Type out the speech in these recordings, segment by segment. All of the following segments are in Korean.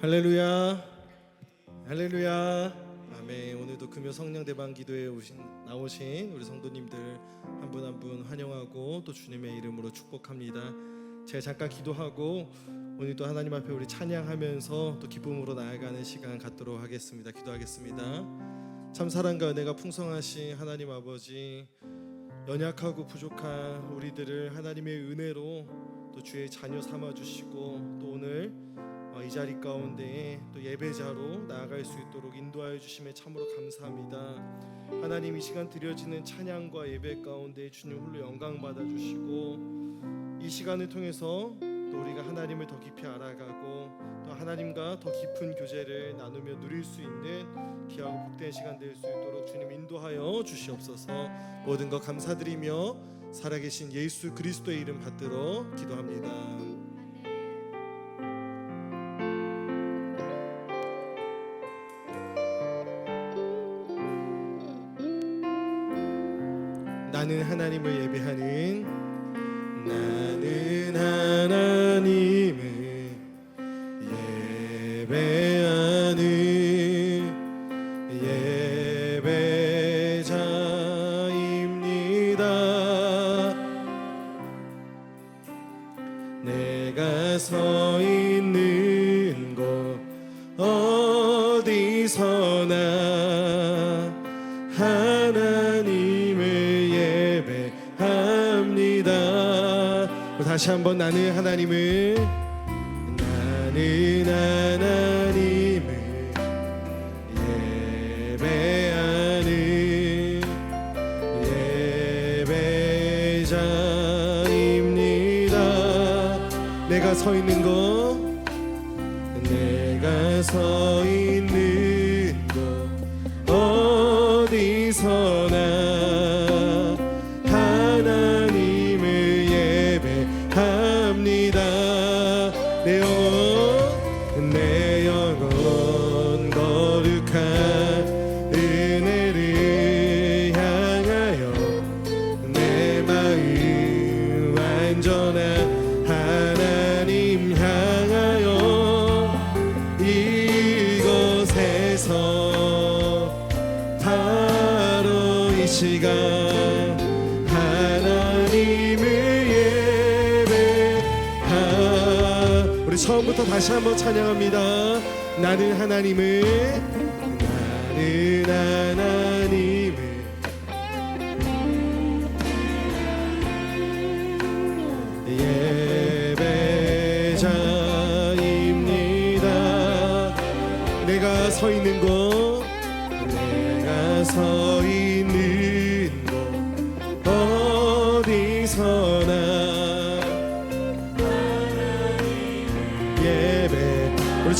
할렐루야. 할렐루야. 아멘. 오늘도 금요 성령 대방 기도에 오신 나오신 우리 성도님들 한 분 한 분 환영하고 또 주님의 이름으로 축복합니다. 제가 잠깐 기도하고 오늘 또 하나님 앞에 우리 찬양하면서 또 기쁨으로 나아가는 시간 갖도록 하겠습니다. 기도하겠습니다. 참 사랑과 은혜가 풍성하신 하나님 아버지 연약하고 부족한 우리들을 하나님의 은혜로 또 주의 자녀 삼아 주시고 또 오늘 어, 이 자리 가운데에 또 예배자로 나아갈 수 있도록 인도하여 주심에 참으로 감사합니다. 하나님 이 시간 드려지는 찬양과 예배 가운데 주님 홀로 영광 받아 주시고 이 시간을 통해서 또 우리가 하나님을 더 깊이 알아가고 또 하나님과 더 깊은 교제를 나누며 누릴 수 있는 귀하고 복된 시간 될 수 있도록 주님 인도하여 주시옵소서 모든 것 감사드리며 살아계신 예수 그리스도의 이름 받들어 기도합니다. 나는 내가 서 있는 곳 내가 서 있는 우리 처음부터 다시 한번 찬양합니다. 나는 하나님을 나는 하나님을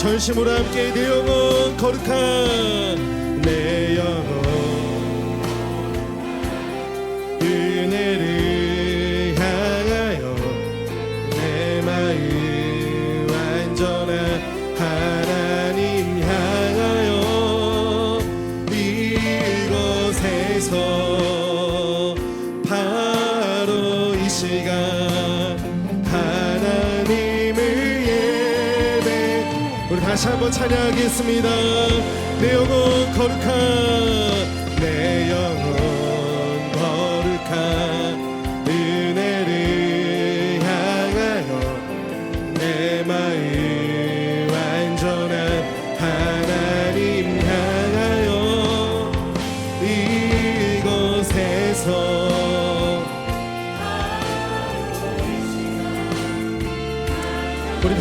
전심으로 함께 내 영혼 거룩한 내 영혼. 은혜를 향하여 내 마음 완전한 하나님 향하여 이곳에서 다시 한번 찬양하겠습니다. 내 영혼 거룩한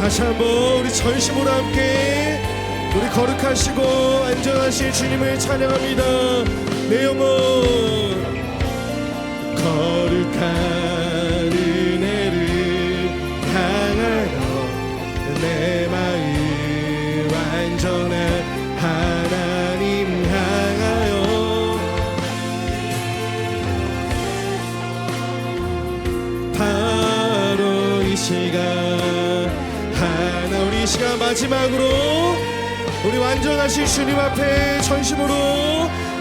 다시 한번 우리 전심으로 함께 우리 거룩하시고 안전하신 주님을 찬양합니다. 내 영혼 거룩한 마지막으로 우리 완전하신 주님 앞에 전심으로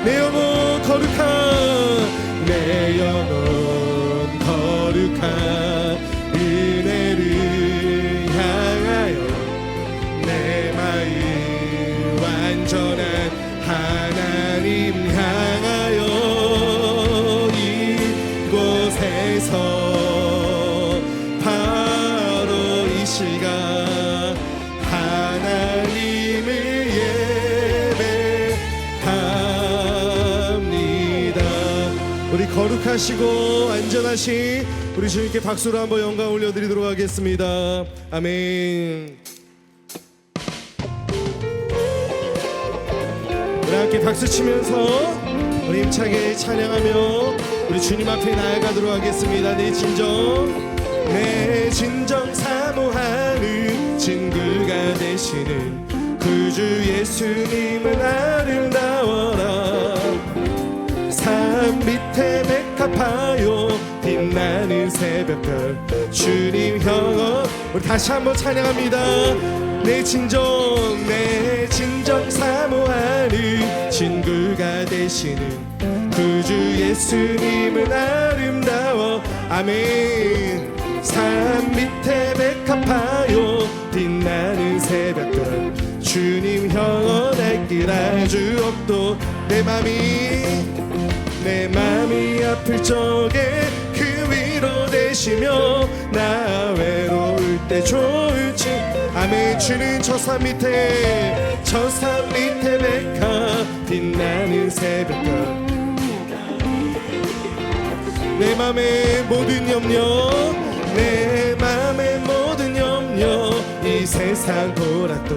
내 영혼 거룩한 내 영혼 거룩한 거룩하시고 안전하신 우리 주님께 박수로 한번 영광 올려드리도록 하겠습니다. 아멘. 우리 함께 박수 치면서 우리 힘차게 찬양하며 우리 주님 앞에 나아가도록 하겠습니다. 내 진정 내 진정 사모하는 친구가 되시는 구주 예수님은 아름다워라 산 밑에 백 합하여 빛나는 새벽별 주님 형어. 우리 다시 한번 찬양합니다. 내 진정 내 진정 사모하는 친구가 되시는 구주 예수님은 아름다워. 아멘. 산 밑에 백합하여 빛나는 새벽별 주님 형언할 길 아주 없도 내 맘이 내 맘이 아플 적에 그 위로 되시며 나 외로울 때 좋을지. 아멘. 주는 저산 밑에 저산 밑에 백합 빛나는 새벽별 내 맘의 모든 염려 내 맘의 모든 염려 이 세상 보라도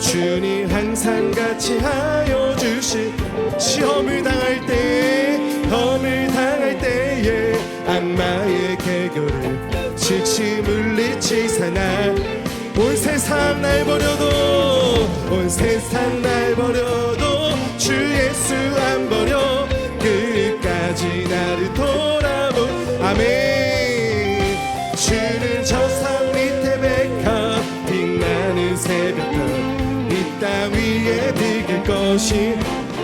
주님 항상 같이 하여 주시 시험을 당할 때 험을 당할 때에 악마의 개교를 즉시 물리치사 날온 세상 날 버려도 온 세상 날 버려도 주 예수 안 버려. 끝까지 나를 돌 것이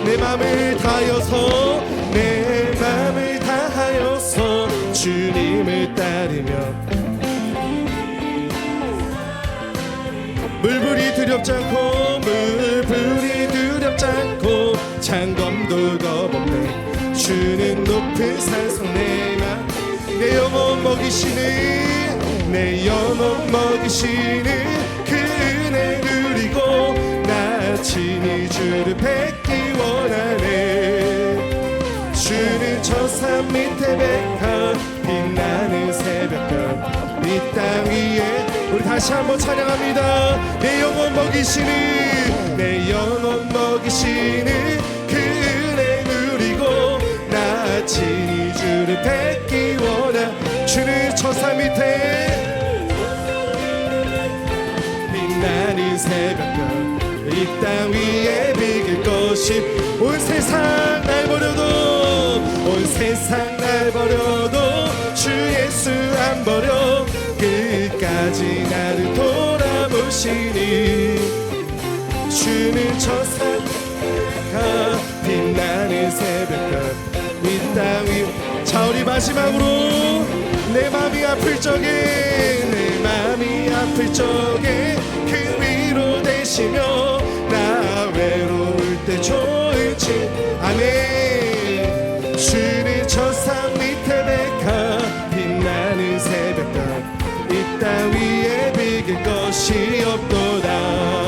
내 맘을 다하여서 내 맘을 다하여서 주님을 따르며. 물불이 두렵지 않고 물불이 두렵지 않고 창검도 겁없네. 주는 높은 산성 내맘내 영혼 먹이시는 내 영혼 먹이시는 나 친히 주를 뵙기 원하네. 주는 저 산 밑에 백합 빛나는 새벽별 이 땅 위에 우리 다시 한번 찬양합니다. 내 영혼 먹이시는 내 영혼 먹이시는 그 은혜 누리고 나 친히 주를 뵙기 원하 주는 저 산 밑에 빛나는 새벽별 이 땅 위에 비길 것이 온 세상 날 버려도 온 세상 날 버려도 주 예수 안 버려. 끝까지 나를 돌아보시니 주는 저산 빛나는 새벽별 이땅 위 자 우리 마지막으로 내 맘이 아플 적에 내 맘이 아플 적에 그 위로 되시며 나 외로울 때 좋을지 아멘. 주는 저산 밑에 백합 빛나는 새벽별 이땅 위에 비길 것이 없도다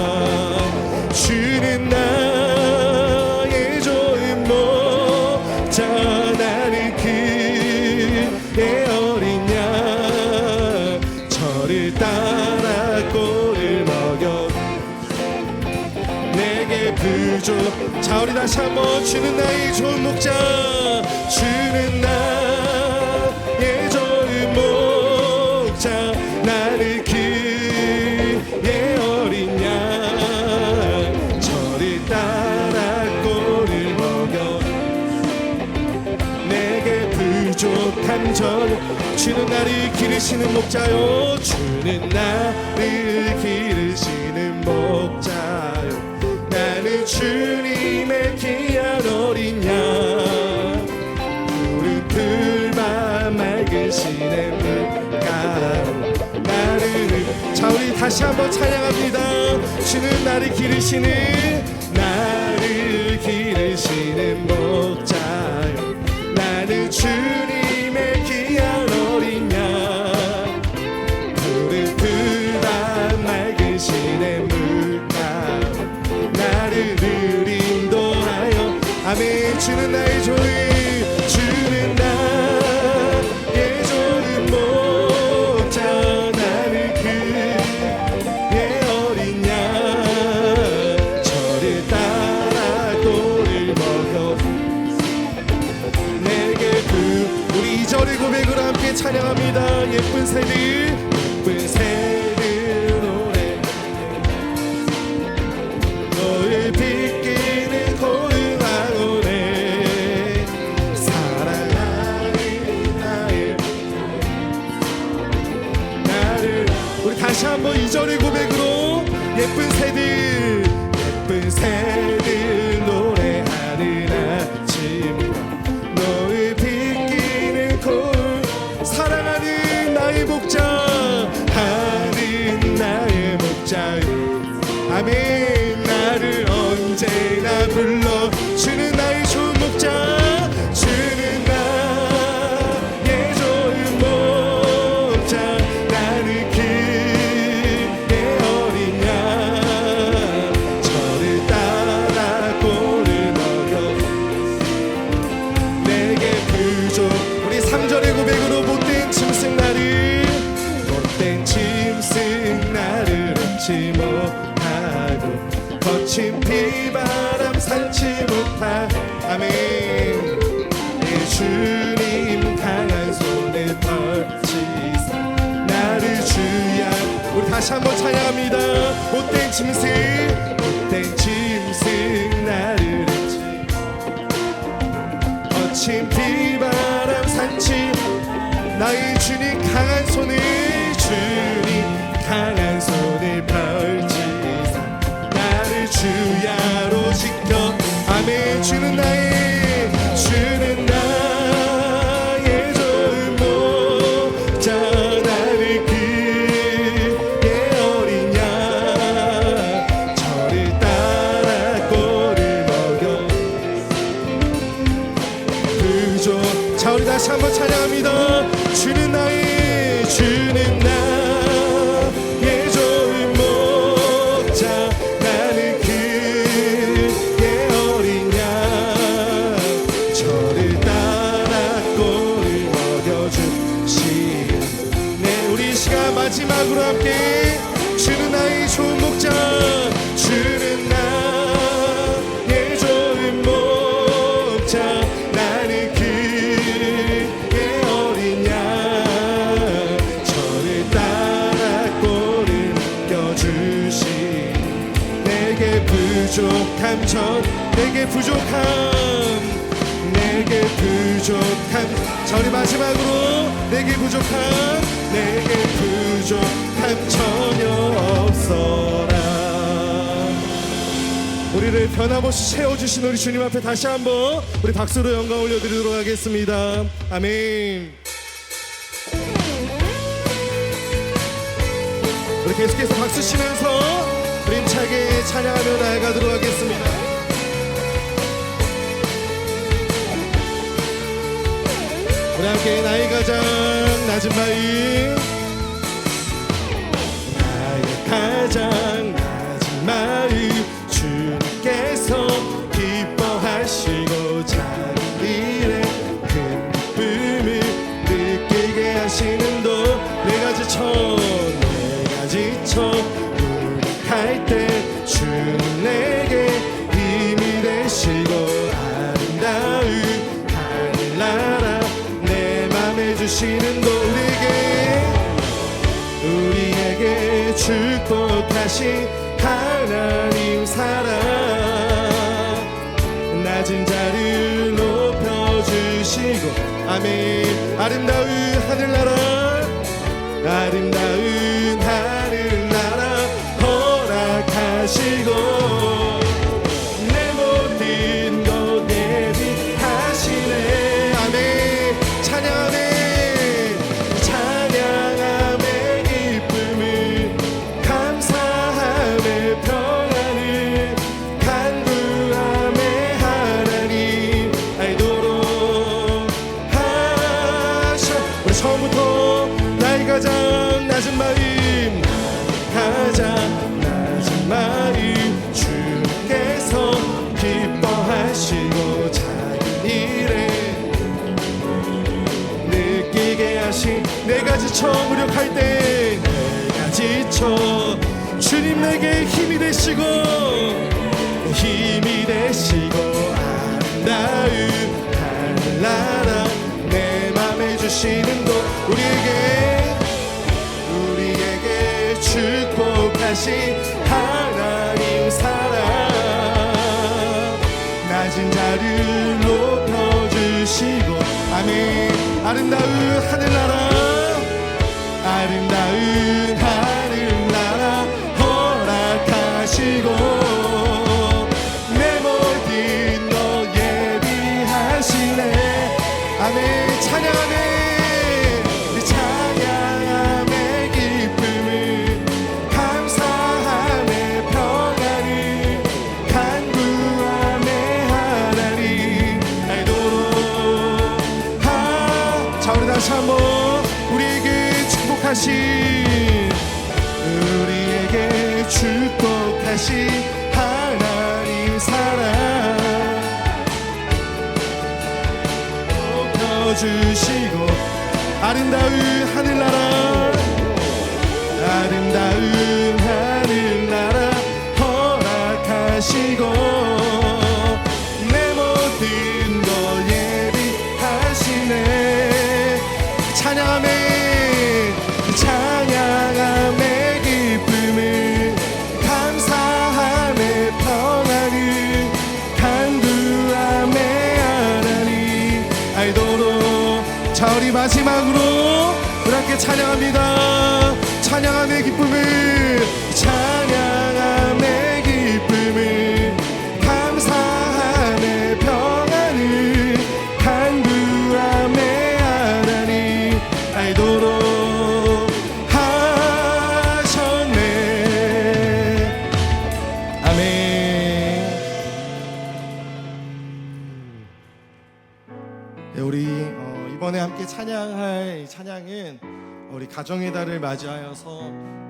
자 우리 다시 한번 주는 나의 좋은 목자 주는 나의 좋은 목자. 나를 그의 어린 양 저를 따라 꼴을 먹여. 내게 부족한 전 주는 나를 기르시는 목자요. 주는 나를 기르시는 목자요. 나는 주님 시냇 물가로 나를 자 우리 다시 한번 찬양합니다 주는 나를 기르시는 나를 기르시는 목자요 나는 주님의 귀한 어린 양 푸릇푸릇한 맑은 시내 물가 나를 늘 인도하여 아멘 주는 나의 거친 비바람 삼지 못하 아멘 내 주님 강한 손을 펼치사 나를 주야. 우리 다시 한번 찬양합니다. 못된 짐승 부족 자 우리 다시 한번 찬양합니다 부족함 내게 부족함. 자 우리 마지막으로 내게 부족함 내게 부족함 전혀 없어라. 우리를 변함없이 채워주신 우리 주님 앞에 다시 한번 우리 박수로 영광 올려드리도록 하겠습니다. 아멘. 우리 계속해서 박수 치면서 힘차게 찬양하며 나아가도록 하겠습니다 우리 함께 나의 가장 낮은 마음 나의 가장 낮은 마음 주님께서 기뻐하시고 작 주시는 도 우리에게. 우리에게 축복하신 하나님 사랑. 낮은 자를 높여주시고 아멘. 아름다운 하늘나라. 아름다운 하늘나라. 허락하시고 지쳐 무력할 때 내가 지쳐 주님 내게 힘이 되시고 힘이 되시고 아름다운 하늘나라 내 맘에 주시는 것 우리에게 우리에게 축복하신 하나님 사랑 낮은 자를 높여주시고 아멘 아름다운 하늘나라 아름다운 하늘 나라 허락하시고 알도록 자 우리 마지막으로 우리 함께 찬양합니다. 찬양함의 기쁨을 찬양 찬양은 우리 가정의 달을 맞이하여서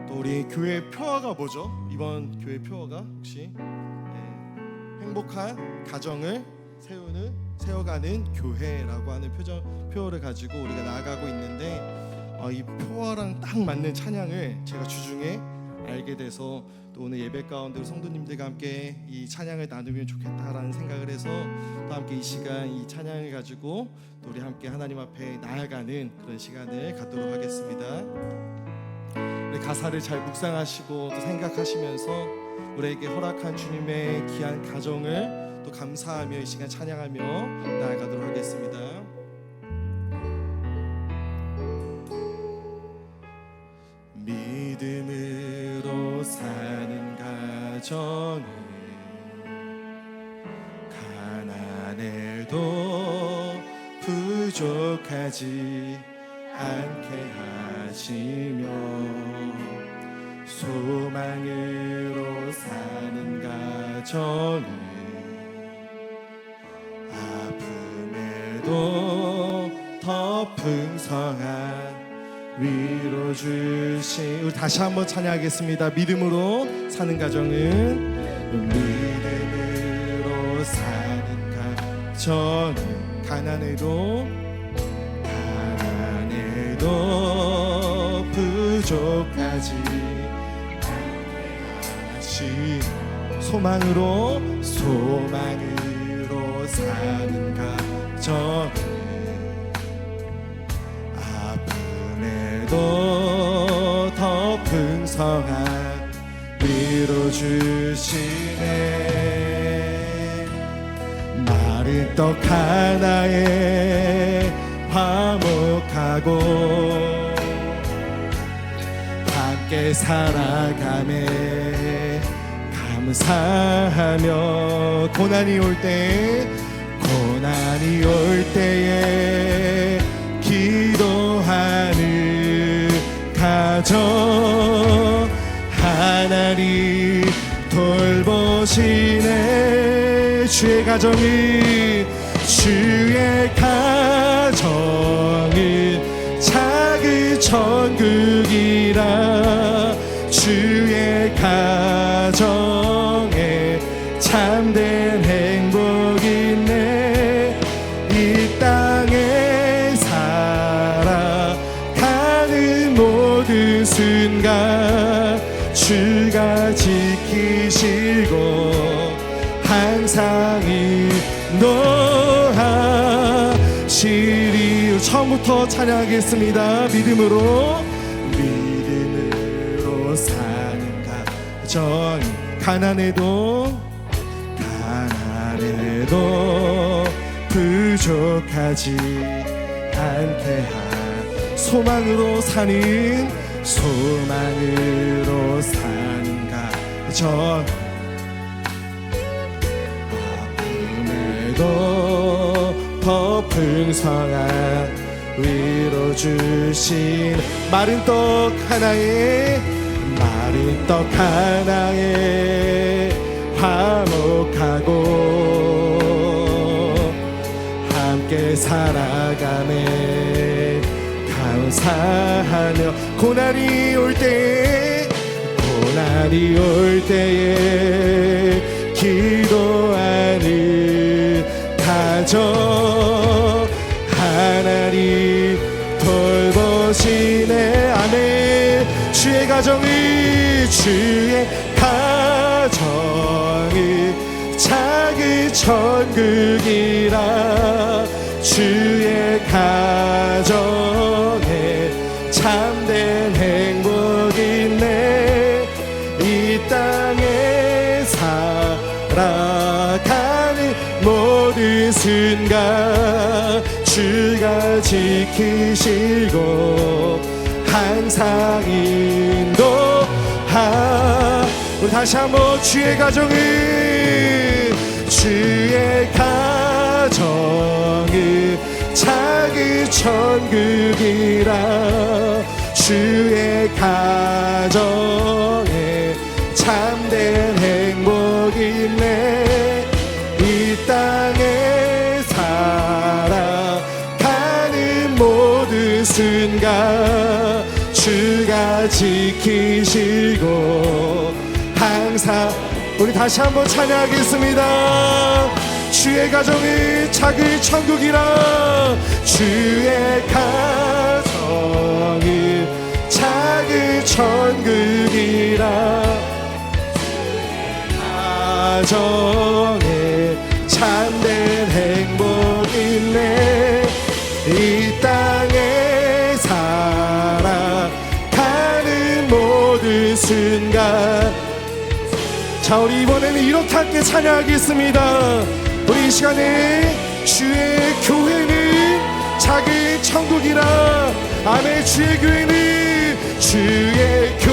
또 우리 교회 표어가 뭐죠? 이번 교회 표어가 혹시 네, 행복한 가정을 세우는 세워가는 교회라고 하는 표정 표어를 가지고 우리가 나아가고 있는데 어, 이 표어랑 딱 맞는 찬양을 제가 주중에 알게 돼서 또 오늘 예배 가운데 성도님들과 함께 이 찬양을 나누면 좋겠다라는 생각을 해서 또 함께 이 시간 이 찬양을 가지고 또 우리 함께 하나님 앞에 나아가는 그런 시간을 갖도록 하겠습니다. 우리 가사를 잘 묵상하시고 또 생각하시면서 우리에게 허락한 주님의 귀한 가정을 또 감사하며 이 시간 찬양하며 나아가도록 하겠습니다. 가정을 가난해도 부족하지 않게 하시며 소망으로 사는 가정을 아픔에도 더 풍성한 위로 주신 우리 다시 한번 찬양하겠습니다. 믿음으로 사는 가정은 믿음으로 사는 가정은 가난해도 가난해도 부족하지 않지 소망으로 소망으로 사는 가정 풍성한 위로 주시네. 마른 떡 하나에 화목하고 함께 살아가매 감사하며 고난이 올 때 고난이 올 때에 가정 하나님 돌보시네. 주의 가정이 주의 가정은 작은 천국이라 주의 가정 찬양하겠습니다. 믿음으로. 믿음으로 사는 가정 가난해도 가난해도 부족하지 않게 한 소망으로 사는 소망으로 사는 가정 아픔에도 더 풍성한 위로 주신 마른 떡 하나에 마른 떡 하나에 화목하고 함께 살아가네. 감사하며 고난이 올 때에 고난이 올 때에 기도하는 가정 가정이 주의 가정이 작은 천국이라 주의 가정에 참된 행복 있네 이 땅에 살아가는 모든 순간 주가 지키시고 항상 인 다시 한번 주의 가정은 주의 가정은 작은 천국이라. 주의 가정에 참된 행복 있네. 이 땅에 살아가는 모든 순간 주가 지키시고 항상 우리 다시 한번 찬양하겠습니다. 주의 가정이 작은 천국이라 주의 가정이 작은 천국이라 가정에 참된 행 자 우리 이번에는 이렇게 함께 찬양하겠습니다. 우리 이 시간에 주의 교회는 작은 천국이라. 아멘 주의 교회는 주의 교회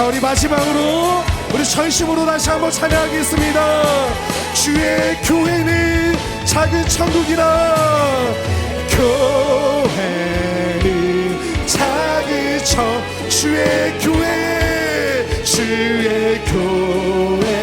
자 우리 마지막으로 우리 전심으로 다시 한번 찬양하겠습니다. 주의 교회는 작은 천국이라. 교회는 작은 천 주의 교회 주의 교회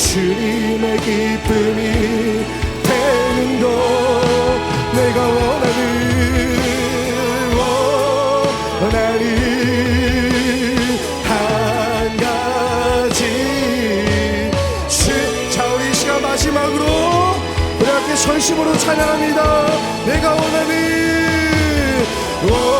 주님의 기쁨이 되는 것 내가 원하는 원하는 한 가지. 주- 자 우리 이 시간 마지막으로 우리 전심으로 찬양합니다. 내가 원하는 원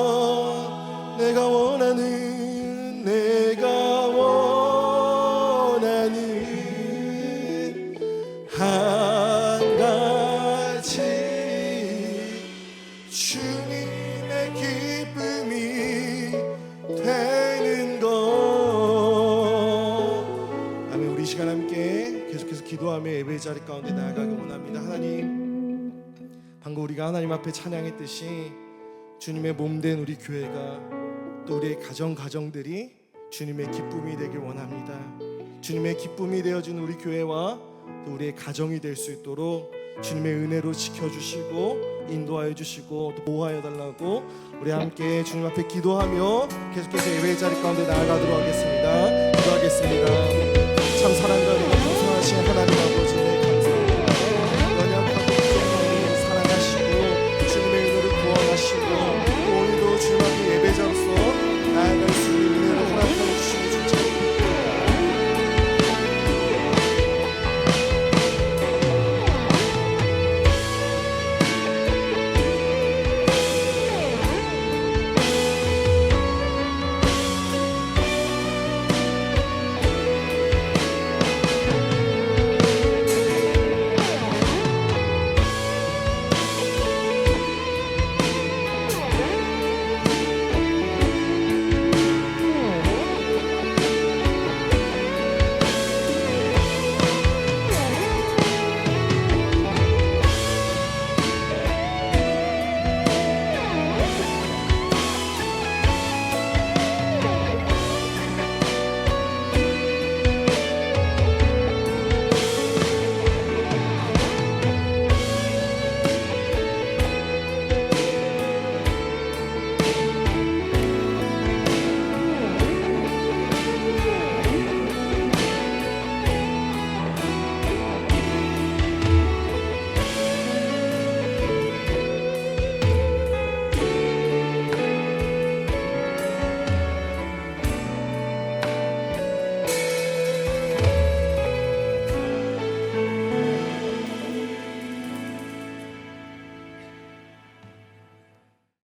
우리가 하나님 앞에 찬양했듯이 주님의 몸된 우리 교회가 또 우리의 가정 가정들이 주님의 기쁨이 되길 원합니다. 주님의 기쁨이 되어준 우리 교회와 또 우리의 가정이 될 수 있도록 주님의 은혜로 지켜주시고 인도하여 주시고 또 보호하여 달라고 우리 함께 주님 앞에 기도하며 계속해서 예배 자리 가운데 나아가도록 하겠습니다. 기도하겠습니다. 참 사랑과 풍성하신 하나님 아버지